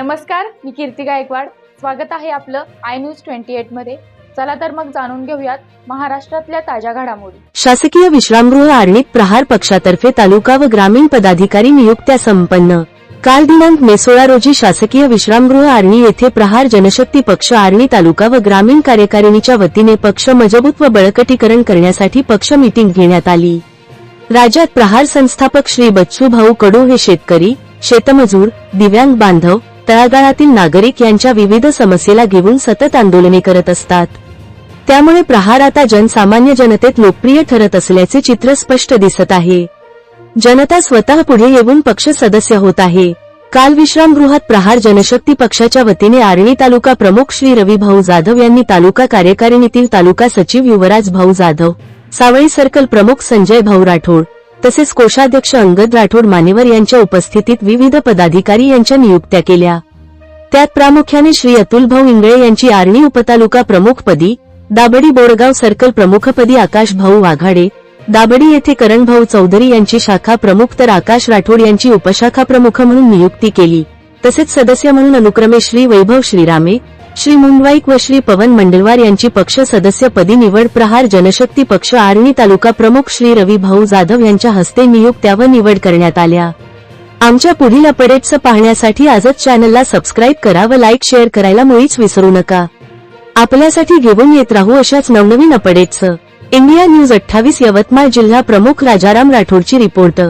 नमस्कार मी कीर्ती गायकवाड. स्वागत आहे आपलं आय न्यूज ट्वेंटी एटमध्ये. चला तर मग जाणून घेऊयात महाराष्ट्रातल्या ताज्या घडामोडी. शासकीय विश्रामगृह आर्णित प्रहार पक्षातर्फे तालुका व ग्रामीण पदाधिकारी नियुक्त्या संपन्न. काल दिनांक मे सोळा रोजी शासकीय विश्रामगृह आर्णी येथे प्रहार जनशक्ती पक्ष आर्णी तालुका व ग्रामीण कार्यकारिणीच्या वतीने पक्ष मजबूत व बळकटीकरण करण्यासाठी पक्ष मीटिंग घेण्यात आली. राज्यात प्रहार संस्थापक श्री बच्चू भाऊ कडू हे शेतकरी शेतमजूर दिव्यांग बांधव तळागाळातील नागरिक यांच्या विविध समस्येला घेऊन सतत आंदोलने करत असतात. त्यामुळे प्रहार आता जनसामान्य जनतेत लोकप्रिय ठरत असल्याचे चित्र स्पष्ट दिसत आहे. जनता स्वतः पुढे येऊन पक्ष सदस्य होत आहे. काल विश्रामगृहात प्रहार जनशक्ती पक्षाच्या वतीने आर्णी तालुका प्रमुख श्री रवी भाऊ जाधव यांनी तालुका कार्यकारिणीतील तालुका सचिव युवराज भाऊ जाधव सावळी सर्कल प्रमुख संजय भाऊ राठोड तसेच कोषाध्यक्ष अंगद राठोड मानेवर यांच्या उपस्थितीत विविध पदाधिकारी यांच्या नियुक्त्या केल्या. त्यात प्रामुख्याने श्री अतुल भाऊ इंगळे यांची आर्णी उपतालुका प्रमुखपदी दाबडी बोरगाव सर्कल प्रमुखपदी आकाश भाऊ वाघाडे दाबडी येथे करणभाऊ चौधरी यांची शाखा प्रमुख तर आकाश राठोड यांची उपशाखा प्रमुख म्हणून नियुक्ती केली. तसेच सदस्य म्हणून अनुक्रमे श्री वैभव श्रीरामे श्री मुंडवाईक व श्री पवन मंडलवार यांची पक्ष सदस्यपदी निवड प्रहार जनशक्ती पक्ष आर्णी तालुका प्रमुख श्री रवी भाऊ जाधव यांच्या हस्ते नियुक्त्या व निवड करण्यात आल्या. आमच्या पुढील अपडेट्स पाहण्यासाठी आजच चॅनलला सबस्क्राईब करा व लाईक शेअर करायला मुळीच विसरू नका. आपल्यासाठी घेऊन येत राहू अशाच नवनवीन अपडेट्स. इंडिया न्यूज अठ्ठावीस यवतमाळ जिल्हा प्रमुख राजाराम राठोडची रिपोर्ट.